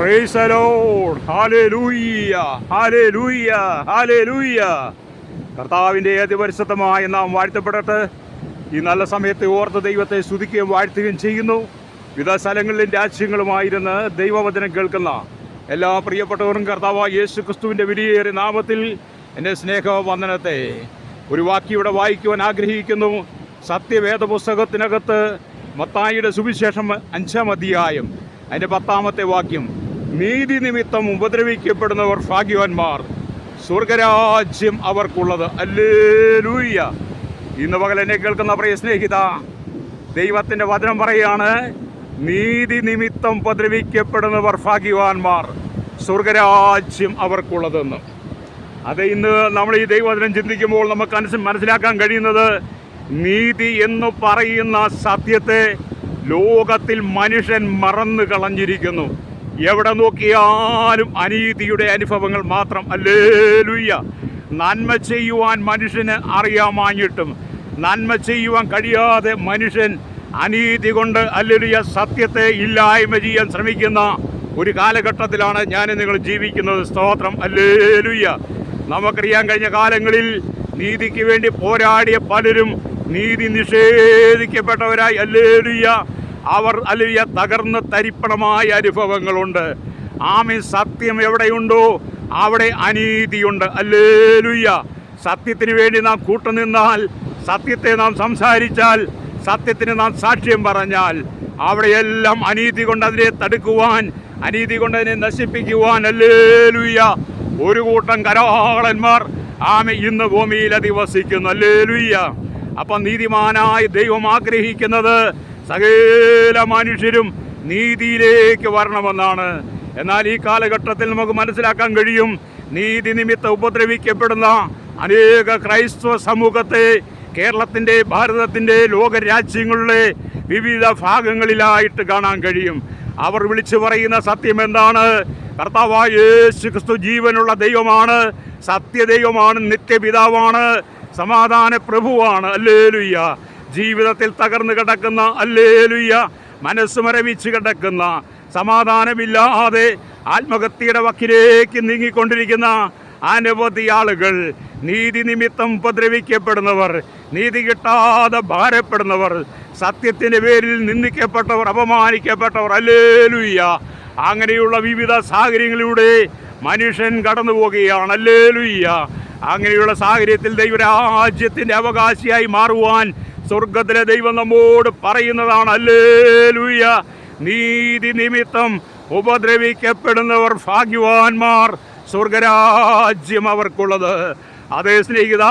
Praise the Lord. Hallelujah. Hallelujah. Hallelujah. കർത്താവിന്റെ അതിപരിശുദ്ധമായ നാം വാഴ്ത്തപ്പെടട്ടെ ഈ നല്ല സമയത്തെ ഓർത്ത് ദൈവത്തെ സ്തുതിക്കുകയും വാഴ്ത്തുകയും ചെയ്യുന്നു വിവിധ സ്ഥലങ്ങളിലും രാജ്യങ്ങളുമായിരുന്ന് ദൈവവചനം കേൾക്കുന്ന എല്ലാ പ്രിയപ്പെട്ടവരും കർത്താവായ യേശു ക്രിസ്തുവിന്റെ വിലയേറിയ നാമത്തിൽ എന്റെ സ്നേഹവന്ദനത്തെ ഒരു വാക്യം വായിക്കുവാൻ ആഗ്രഹിക്കുന്നു സത്യവേദ പുസ്തകത്തിനകത്ത് മത്തായിയുടെ സുവിശേഷം അഞ്ചാം അധ്യായം അതിന്റെ പത്താമത്തെ വാക്യം നീതി നിമിത്തം ഉപദ്രവിക്കപ്പെടുന്നവർ ഭാഗ്യവാന്മാർ. സ്വർഗരാജ്യം അവർക്കുള്ളത്. അല്ലേലൂയ്യ. ഇന്ന് പകൽ എന്നെ കേൾക്കുന്ന പ്രിയ സ്നേഹിത ദൈവത്തിന്റെ വചനം പറയുകയാണ് നീതി നിമിത്തം ഉപദ്രവിക്കപ്പെടുന്നവർ ഭാഗ്യവാന്മാർ. സ്വർഗരാജ്യം അവർക്കുള്ളതെന്ന്. അത് ഇന്ന് നമ്മൾ ഈ ദൈവവചനം ചിന്തിക്കുമ്പോൾ നമുക്ക് മനസ്സി- മനസ്സിലാക്കാൻ കഴിയുന്നത് നീതി എന്ന് പറയുന്ന സത്യത്തെ ലോകത്തിൽ മനുഷ്യൻ മറന്നു കളഞ്ഞിരിക്കുന്നു എവിടെ നോക്കിയാലും അനീതിയുടെ അനുഭവങ്ങൾ മാത്രം. അല്ലേലുയ്യ. നന്മ ചെയ്യുവാൻ മനുഷ്യന് അറിയാമാഞ്ഞിട്ടും നന്മ ചെയ്യുവാൻ കഴിയാതെ മനുഷ്യൻ അനീതി കൊണ്ട് അല്ലേലുയ്യ സത്യത്തെ ഇല്ലായ്മ ചെയ്യാൻ ശ്രമിക്കുന്ന ഒരു കാലഘട്ടത്തിലാണ് ഞാൻ നിങ്ങൾ ജീവിക്കുന്നത്. സ്തോത്രം. അല്ലേലുയ്യ. നമുക്കറിയാൻ കഴിഞ്ഞ കാലങ്ങളിൽ നീതിക്ക് വേണ്ടി പോരാടിയ പലരും നീതി നിഷേധിക്കപ്പെട്ടവരായി. അല്ലേലുയ്യ. അവർ അലിയ തകർന്ന് തരിപ്പണമായ അനുഭവങ്ങളുണ്ട്. ആമി സത്യം എവിടെയുണ്ടോ? അവിടെ അനീതിയുണ്ട്. അല്ലേലുയ്യ. സത്യത്തിന് വേണ്ടി നാം കൂട്ടുനിന്നാൽ സത്യത്തെ നാം സംസാരിച്ചാൽ സത്യത്തിന് നാം സാക്ഷ്യം പറഞ്ഞാൽ അവിടെയെല്ലാം അനീതി കൊണ്ട് അതിനെ തടുക്കുവാൻ അനീതി കൊണ്ട് അതിനെ നശിപ്പിക്കുവാൻ അല്ലേലുയ്യ. ഒരു കൂട്ടം കരാളന്മാർ ആമ ഇന്ന് ഭൂമിയിൽ അധിവസിക്കുന്നു. അല്ലേലുയ്യ. അപ്പം നീതിമാനായി ദൈവം ആഗ്രഹിക്കുന്നത് സകല മനുഷ്യരും നീതിയിലേക്ക് വരണമെന്നാണ്. എന്നാൽ ഈ കാലഘട്ടത്തിൽ നമുക്ക് മനസ്സിലാക്കാൻ കഴിയും നീതി നിമിത്തം ഉപദ്രവിക്കപ്പെടുന്ന അനേക ക്രൈസ്തവ സമൂഹത്തെ കേരളത്തിന്റെ ഭാരതത്തിന്റെ ലോകരാജ്യങ്ങളിലെ വിവിധ ഭാഗങ്ങളിലായിട്ട് കാണാൻ കഴിയും. അവർ വിളിച്ചു പറയുന്ന സത്യം എന്താണ്? കർത്താവായ യേശു ക്രിസ്തു ജീവനുള്ള ദൈവമാണ് സത്യദൈവമാണ് നിത്യപിതാവാണ് സമാധാന പ്രഭുവാണ് അല്ലേലുയ്യ ജീവിതത്തിൽ തകർന്നു കിടക്കുന്ന അല്ലേലുയ്യ മനസ്സ് മരവിച്ച് കിടക്കുന്ന സമാധാനമില്ലാതെ ആത്മഹത്യയുടെ വക്കിലേക്ക് നീങ്ങിക്കൊണ്ടിരിക്കുന്ന അനവധി ആളുകൾ നീതി നിമിത്തം ഉപദ്രവിക്കപ്പെടുന്നവർ നീതി കിട്ടാതെ ഭാരപ്പെടുന്നവർ സത്യത്തിന്റെ പേരിൽ നിന്ദിക്കപ്പെട്ടവർ അപമാനിക്കപ്പെട്ടവർ അല്ലേലുയ്യ. അങ്ങനെയുള്ള വിവിധ സാഹചര്യങ്ങളിലൂടെ മനുഷ്യൻ കടന്നു പോവുകയാണ്. അല്ലേലുയ്യ. അങ്ങനെയുള്ള സാഹചര്യത്തിൽ ദൈവരാജ്യത്തിന്റെ അവകാശിയായി മാറുവാൻ സ്വർഗത്തിലെ ദൈവം നമ്മോട് പറയുന്നതാണ് അല്ലേ ലൂയ നീതി നിമിത്തം ഉപദ്രവിക്കപ്പെടുന്നവർ ഭാഗ്യവാന്മാർ സ്വർഗരാജ്യം അവർക്കുള്ളത്. അതേ സ്നേഹിത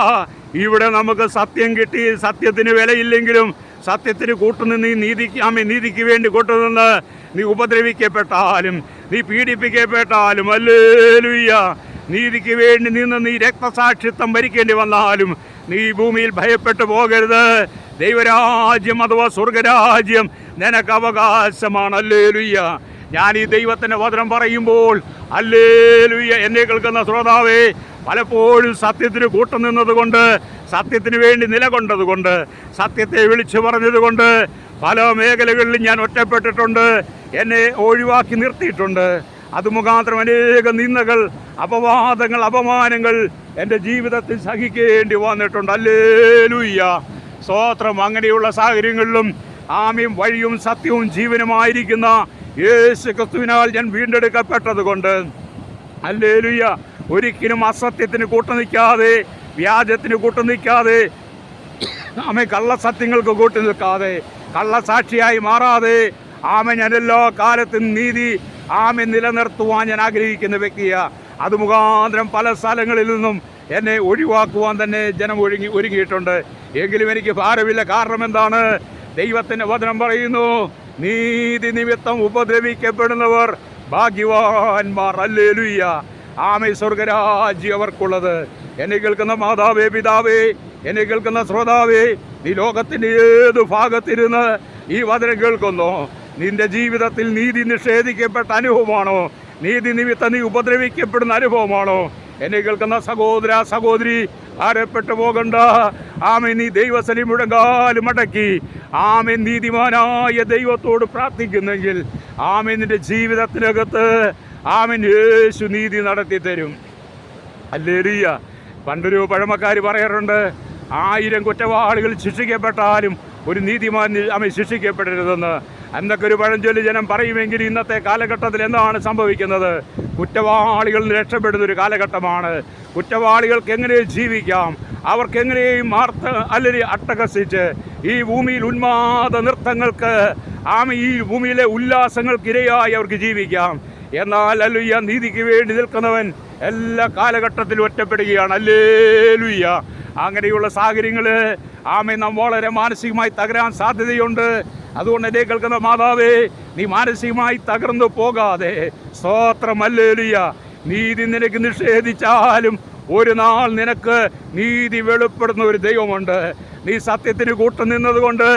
ഇവിടെ നമുക്ക് സത്യം കിട്ടി സത്യത്തിന് വിലയില്ലെങ്കിലും സത്യത്തിന് കൂട്ടുനിന്ന് നീ നീതിക്ക് ആമേ നീതിക്ക് വേണ്ടി കൂട്ടുനിന്ന് നീ ഉപദ്രവിക്കപ്പെട്ടാലും നീ പീഡിപ്പിക്കപ്പെട്ടാലും അല്ലേലുയ്യ നീതിക്ക് വേണ്ടി നിന്ന് നീ രക്തസാക്ഷിത്വം ഭരിക്കേണ്ടി വന്നാലും നീ ഭൂമിയിൽ ഭയപ്പെട്ടു പോകരുത്. ദൈവരാജ്യം അഥവാ സ്വർഗരാജ്യം നിനക്ക് അവകാശമാണ്. അല്ലേലുയ്യ. ഞാൻ ഈ ദൈവത്തിന്റെ വചനം പറയുമ്പോൾ അല്ലേലുയ്യ എന്നെ കേൾക്കുന്ന ശ്രോതാവേ പലപ്പോഴും സത്യത്തിന് കൂട്ടുനിന്നത് കൊണ്ട് സത്യത്തിന് വേണ്ടി നിലകൊണ്ടതുകൊണ്ട് സത്യത്തെ വിളിച്ചു പറഞ്ഞത് കൊണ്ട് പല മേഖലകളിലും ഞാൻ ഒറ്റപ്പെട്ടിട്ടുണ്ട് എന്നെ ഒഴിവാക്കി നിർത്തിയിട്ടുണ്ട്. അത് മുഖാന്തരം അനേക നിന്ദകൾ അപവാദങ്ങൾ അപമാനങ്ങൾ എന്റെ ജീവിതത്തിൽ സഹിക്കേണ്ടി വന്നിട്ടുണ്ട്. അല്ലേലുയ്യ. സ്തോത്രം അങ്ങനെയുള്ള സാഹചര്യങ്ങളിലും ആമയും വഴിയും സത്യവും ജീവനുമായിരിക്കുന്ന യേശു ക്രിസ്തുവിനാൽ ഞാൻ വീണ്ടെടുക്കപ്പെട്ടത് കൊണ്ട് അല്ലേലുയ്യ ഒരിക്കലും അസത്യത്തിന് കൂട്ടു നിൽക്കാതെ വ്യാജത്തിന് കൂട്ടു നിൽക്കാതെ ആമ കള്ളസത്യങ്ങൾക്ക് കൂട്ടു നിൽക്കാതെ കള്ളസാക്ഷിയായി മാറാതെ ആമ ഞാൻ എല്ലാ കാലത്തും നീതി ആമ നിലനിർത്തുവാൻ ഞാൻ ആഗ്രഹിക്കുന്ന വ്യക്തിയാണ് അത് മുഖാന്തരം പല സ്ഥലങ്ങളിൽ നിന്നും എന്നെ ഒഴിവാക്കുവാൻ തന്നെ ജനം ഒഴുങ്ങി ഒരുങ്ങിയിട്ടുണ്ട്. എങ്കിലും എനിക്ക് ഭാരമില്ല. കാരണം എന്താണ്? ദൈവത്തിന്റെ വചനം പറയുന്നു നീതി നിമിത്തം ഉപദ്രവിക്കപ്പെടുന്നവർ ഭാഗ്യവാന്മാർ. അല്ലേലുയ്യ ആമേ സ്വർഗരാജ്യം അവർക്കുള്ളത്. എന്നെ കേൾക്കുന്ന മാതാവേ പിതാവേ എന്നെ കേൾക്കുന്ന ശ്രോതാവേ നീ ലോകത്തിന്റെ ഏത് ഭാഗത്തിരുന്ന് ഈ വചനം കേൾക്കുന്നു. നിന്റെ ജീവിതത്തിൽ നീതി നിഷേധിക്കപ്പെട്ട അനുഭവമാണോ? നീതി നിമിത്തം നീ ഉപദ്രവിക്കപ്പെടുന്ന അനുഭവമാണോ? എന്നെ കേൾക്കുന്ന സഹോദര സഹോദരി ആരെപ്പെട്ടു പോകണ്ട. ആമെ നീ ദൈവസലി മുഴങ്കാലും മടക്കി ആമെ നീതിമാനായ ദൈവത്തോട് പ്രാർത്ഥിക്കുന്നെങ്കിൽ ആമീൻ നിന്റെ ജീവിതത്തിനകത്ത് ആമൻ യേശു നീതി നടത്തി തരും അല്ലേറിയ പണ്ടൊരു പഴമക്കാർ പറയാറുണ്ട് ആയിരം കുറ്റവാളികൾ ശിക്ഷിക്കപ്പെട്ടാലും ഒരു നീതിമാൻ അവൻ ശിക്ഷിക്കപ്പെടരുതെന്ന്. എന്നൊക്കെ ഒരു പഴഞ്ചൊല്ലി ജനം പറയുമെങ്കിൽ ഇന്നത്തെ കാലഘട്ടത്തിൽ എന്താണ് സംഭവിക്കുന്നത്? കുറ്റവാളികൾ രക്ഷപ്പെടുന്ന ഒരു കാലഘട്ടമാണ്. കുറ്റവാളികൾക്ക് എങ്ങനെ ജീവിക്കാം? അവർക്ക് എങ്ങനെയും മാർത്ത അല്ലെങ്കിൽ അട്ടഹസിച്ച് ഈ ഭൂമിയിൽ ഉന്മാദ നൃത്തങ്ങൾക്ക് ആമ ഈ ഭൂമിയിലെ ഉല്ലാസങ്ങൾക്കിരയായി അവർക്ക് ജീവിക്കാം. എന്നാൽ അല്ലുയ്യ നീതിക്ക് വേണ്ടി നിൽക്കുന്നവൻ എല്ലാ കാലഘട്ടത്തിലും ഒറ്റപ്പെടുകയാണ്. അല്ലേലുയ്യ. അങ്ങനെയുള്ള സാഹചര്യങ്ങൾ ആമെ നാം വളരെ മാനസികമായി തകരാൻ സാധ്യതയുണ്ട്. അതുകൊണ്ട് എന്നെ കേൾക്കുന്ന മാതാവേ നീ മാനസികമായി തകർന്നു പോകാതെ. സ്വോത്രമല്ലേലിയ നീതി നിനക്ക് നിഷേധിച്ചാലും ഒരു നാൾ നിനക്ക് നീതി വെളിപ്പെടുന്ന ഒരു ദൈവമുണ്ട്. നീ സത്യത്തിന് കൂട്ടം നിന്നതുകൊണ്ട്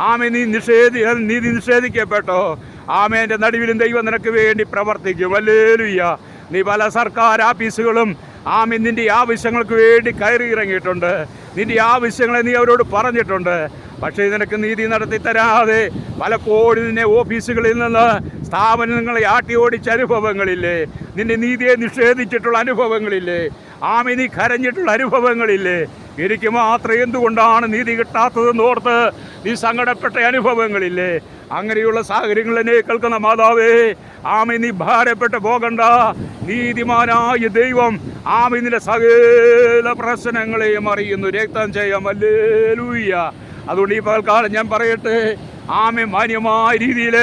ആമെ നീ നിഷേധി നീതി നിഷേധിക്കപ്പെട്ടോ. ആമേന്റെ നടുവിലും ദൈവം നിനക്ക് വേണ്ടി പ്രവർത്തിക്കും. അല്ലേലുയ്യ നീ പല സർക്കാർ ആഫീസുകളും ആമി നിന്റെ ആവശ്യങ്ങൾക്ക് വേണ്ടി കയറി ഇറങ്ങിയിട്ടുണ്ട്. നിന്റെ ആവശ്യങ്ങളെ നീ അവരോട് പറഞ്ഞിട്ടുണ്ട്. പക്ഷേ നിനക്ക് നീതി നടത്തി തരാതെ പലപ്പോഴും നിന്നെ ഓഫീസുകളിൽ നിന്ന് സ്ഥാപനങ്ങളെ ആട്ടി ഓടിച്ച അനുഭവങ്ങളില്ലേ? നിന്റെ നീതിയെ നിഷേധിച്ചിട്ടുള്ള അനുഭവങ്ങളില്ലേ? ആമിനി കരഞ്ഞിട്ടുള്ള അനുഭവങ്ങളില്ലേ? എനിക്ക് മാത്രം എന്തുകൊണ്ടാണ് നീതി കിട്ടാത്തതെന്ന് ഓർത്ത് നീ സങ്കടപ്പെട്ട അനുഭവങ്ങളില്ലേ? അങ്ങനെയുള്ള സാഹചര്യങ്ങൾ എന്നെ കേൾക്കുന്ന മാതാവേ ആമി നീ ഭാരപ്പെട്ട് പോകണ്ട. നീതിമാനായ ദൈവം ആമി നിന്റെ സകല പ്രശ്നങ്ങളെയും അറിയുന്നു. രക്തം ചെയ്യാം അല്ലേലൂയ്യ അതുകൊണ്ട് ഈ പകൽക്കാലം ഞാൻ പറയട്ടെ ആമി മാന്യമായ രീതിയിൽ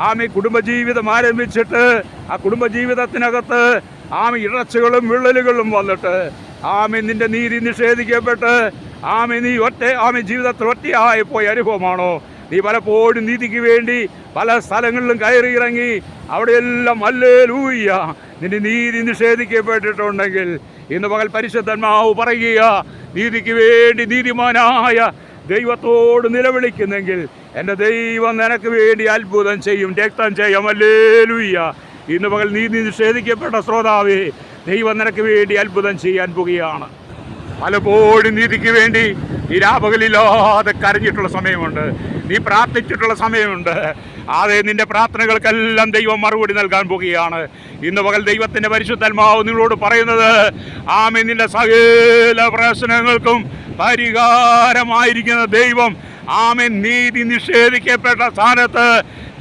ആമി കുടുംബജീവിതം ആരംഭിച്ചിട്ട് ആ കുടുംബജീവിതത്തിനകത്ത് ആമി ഇടർച്ചകളും വിള്ളലുകളും വന്നിട്ട് ആമി നിന്റെ നീതി നിഷേധിക്കപ്പെട്ട് ആമി നീ ഒറ്റ ആമി ജീവിതത്തിൽ ഒറ്റയായി പോയ അനുഭവമാണോ? നീ പലപ്പോഴും നീതിക്ക് വേണ്ടി പല സ്ഥലങ്ങളിലും കയറി ഇറങ്ങി അവിടെയെല്ലാം അല്ലേ ലൂയ്യ നിന്റെ നീതി നിഷേധിക്കപ്പെട്ടിട്ടുണ്ടെങ്കിൽ ഇന്ന് പകൽ പരിശുദ്ധന്മാവ് പറയുക നീതിക്ക് വേണ്ടി നീതിമാനായ ദൈവത്തോട് നിലവിളിക്കുന്നെങ്കിൽ എന്റെ ദൈവം നിനക്ക് വേണ്ടി അത്ഭുതം ചെയ്യും രക്തം ചെയ്യും. അല്ലേ ലൂയ്യ ഇന്ന് പകൽ നീതി നിഷേധിക്കപ്പെട്ട ശ്രോതാവേ ദൈവം നിനക്ക് വേണ്ടി അത്ഭുതം ചെയ്യാൻ പോകുകയാണ്. പലപ്പോഴും നീതിക്ക് വേണ്ടി ഈ രാപകലില്ലാതെ കരഞ്ഞിട്ടുള്ള സമയമുണ്ട്. നീ പ്രാർത്ഥിച്ചിട്ടുള്ള സമയമുണ്ട്. അതെ നിന്റെ പ്രാർത്ഥനകൾക്കെല്ലാം ദൈവം മറുപടി നൽകാൻ പോകുകയാണ്. ഇന്ന് പകൽ ദൈവത്തിന്റെ പരിശുദ്ധാത്മാവ് നിങ്ങളോട് പറയുന്നത് ആമേ നിന്റെ സകല പ്രശ്നങ്ങൾക്കും പരിഹാരമായിരിക്കുന്ന ദൈവം ആമൻ നീതി നിഷേധിക്കപ്പെട്ട സ്ഥാനത്ത്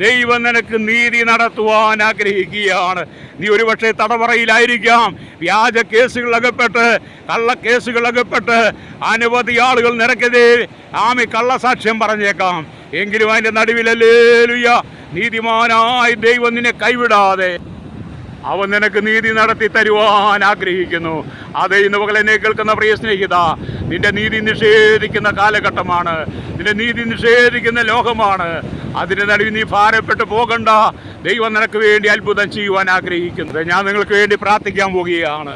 ദൈവം നിനക്ക് നീതി നടത്തുവാൻ ആഗ്രഹിക്കുകയാണ്. നീ ഒരുപക്ഷെ തടവറയിലായിരിക്കാം വ്യാജ കേസുകൾ അകപ്പെട്ട് കള്ള കേസുകൾ അകപ്പെട്ട് അനവധി ആളുകൾ നിനക്കെതിരെ ആമി കള്ളസാക്ഷ്യം പറഞ്ഞേക്കാം. എങ്കിലും അതിന്റെ നടുവിലല്ലേലുയ്യ നീതിമാനായി ദൈവം നിന്നെ കൈവിടാതെ അവൻ നിനക്ക് നീതി നടത്തി തരുവാൻ ആഗ്രഹിക്കുന്നു. അത് ഇന്ന് പകൽ എന്നെ കേൾക്കുന്ന പ്രിയ സ്നേഹിത നിന്റെ നീതി നിഷേധിക്കുന്ന കാലഘട്ടമാണ്. നിന്റെ നീതി നിഷേധിക്കുന്ന ലോകമാണ്. അതിന്റെ നടുവിൽ നീ ഭാരപ്പെട്ട് പോകണ്ട. ദൈവം നിനക്ക് വേണ്ടി അത്ഭുതം ചെയ്യുവാൻ ആഗ്രഹിക്കുന്നത് ഞാൻ നിങ്ങൾക്ക് വേണ്ടി പ്രാർത്ഥിക്കാൻ പോവുകയാണ്.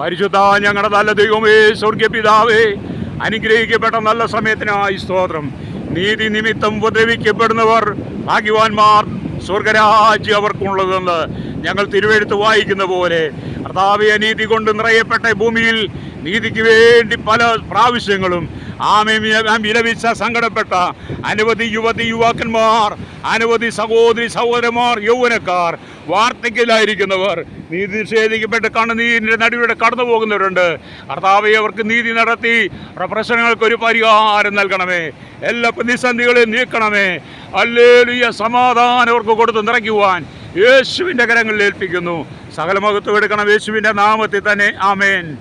പരിശുദ്ധ ഞങ്ങളുടെ നല്ല ദൈവമേ സ്വർഗ്യ പിതാവേ അനുഗ്രഹിക്കപ്പെട്ട നല്ല സമയത്തിനായി സ്തോത്രം. നീതി നിമിത്തം ഉപദ്രവിക്കപ്പെടുന്നവർ ഭാഗ്യവാന്മാർ സ്വർഗരാജ്യം അവർക്കുള്ളതെന്ന് ഞങ്ങൾ തിരുവെഴുത്ത് വായിക്കുന്ന പോലെ കർത്താവിയ നീതി കൊണ്ട് നിറയപ്പെട്ട ഭൂമിയിൽ നീതിക്ക് വേണ്ടി പല പ്രാവശ്യങ്ങളും ആമെ വിലപിച്ച സങ്കടപ്പെട്ട അനവധി യുവതി യുവാക്കന്മാർ അനവധി സഹോദരി സഹോദരന്മാർ യൗവനക്കാർ വാർദ്ധക്യത്തിലായിരിക്കുന്നവർ. നീതി നിഷേധിക്കപ്പെട്ട് കണ്ണുനീരിന്റെ നടുവിടെ കടന്നു പോകുന്നവരുണ്ട്. കർത്താവെ അവർക്ക് നീതി നടത്തി പ്രശ്നങ്ങൾക്കൊരു പരിഹാരം നൽകണമേ. എല്ലാ പ്രതിസന്ധികളെയും നീക്കണമേ. അല്ലേലിയ സമാധാനം അവർക്ക് കൊടുത്ത് നിറയ്ക്കുവാൻ യേശുവിന്റെ കരങ്ങളിൽ ഏൽപ്പിക്കുന്നു. സകല കൊടുക്കണം എടുക്കണം യേശുവിന്റെ നാമത്തിൽ തന്നെ. ആമേൻ.